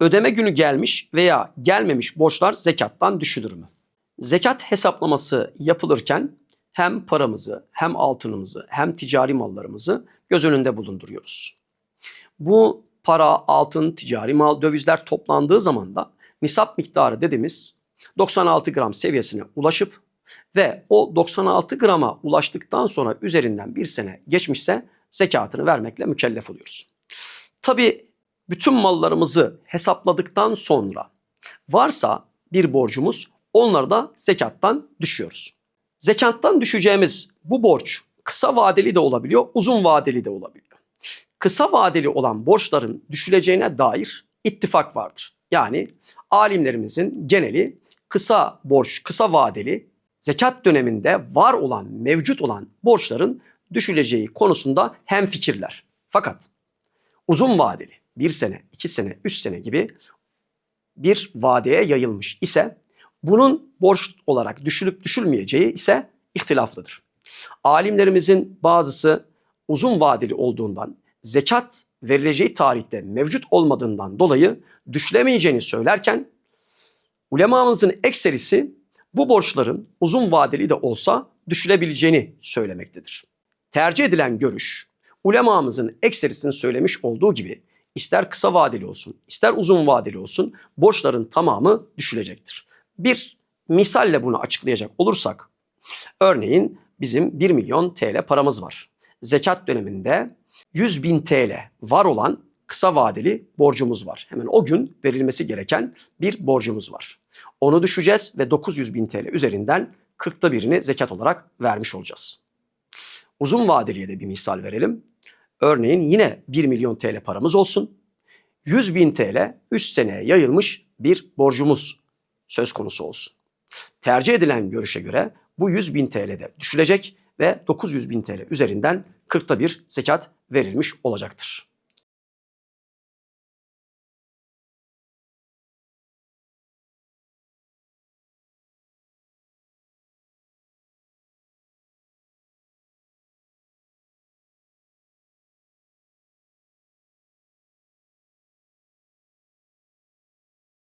Ödeme günü gelmiş veya gelmemiş borçlar zekattan düşülür mü? Zekat hesaplaması yapılırken hem paramızı, hem altınımızı, hem ticari mallarımızı göz önünde bulunduruyoruz. Bu para, altın, ticari mal, dövizler toplandığı zaman da nisap miktarı dediğimiz 96 gram seviyesine ulaşıp ve o 96 grama ulaştıktan sonra üzerinden bir sene geçmişse zekatını vermekle mükellef oluyoruz. Tabi bütün mallarımızı hesapladıktan sonra varsa bir borcumuz onları da zekattan düşüyoruz. Zekattan düşeceğimiz bu borç kısa vadeli de olabiliyor, uzun vadeli de olabiliyor. Kısa vadeli olan borçların düşüleceğine dair ittifak vardır. Yani alimlerimizin geneli kısa borç, kısa vadeli zekat döneminde var olan, mevcut olan borçların düşüleceği konusunda hem fikirler. Fakat uzun vadeli, bir sene, iki sene, üç sene gibi bir vadeye yayılmış ise bunun borç olarak düşülüp düşülmeyeceği ise ihtilaflıdır. Alimlerimizin bazısı uzun vadeli olduğundan zekat verileceği tarihte mevcut olmadığından dolayı düşülemeyeceğini söylerken ulemamızın ekserisi bu borçların uzun vadeli de olsa düşülebileceğini söylemektedir. Tercih edilen görüş ulemamızın ekserisinin söylemiş olduğu gibi ister kısa vadeli olsun ister uzun vadeli olsun borçların tamamı düşülecektir. Bir misalle bunu açıklayacak olursak örneğin bizim 1 milyon TL paramız var. Zekat döneminde 100 bin TL var olan kısa vadeli borcumuz var. Hemen o gün verilmesi gereken bir borcumuz var. Onu düşeceğiz ve 900 bin TL üzerinden 40'ta birini zekat olarak vermiş olacağız. Uzun vadeliye de bir misal verelim. Örneğin yine 1 milyon TL paramız olsun. 100 bin TL 3 seneye yayılmış bir borcumuz söz konusu olsun. Tercih edilen görüşe göre bu 100 bin TL'de düşülecek ve 900 bin TL üzerinden 40'ta bir zekat verilmiş olacaktır.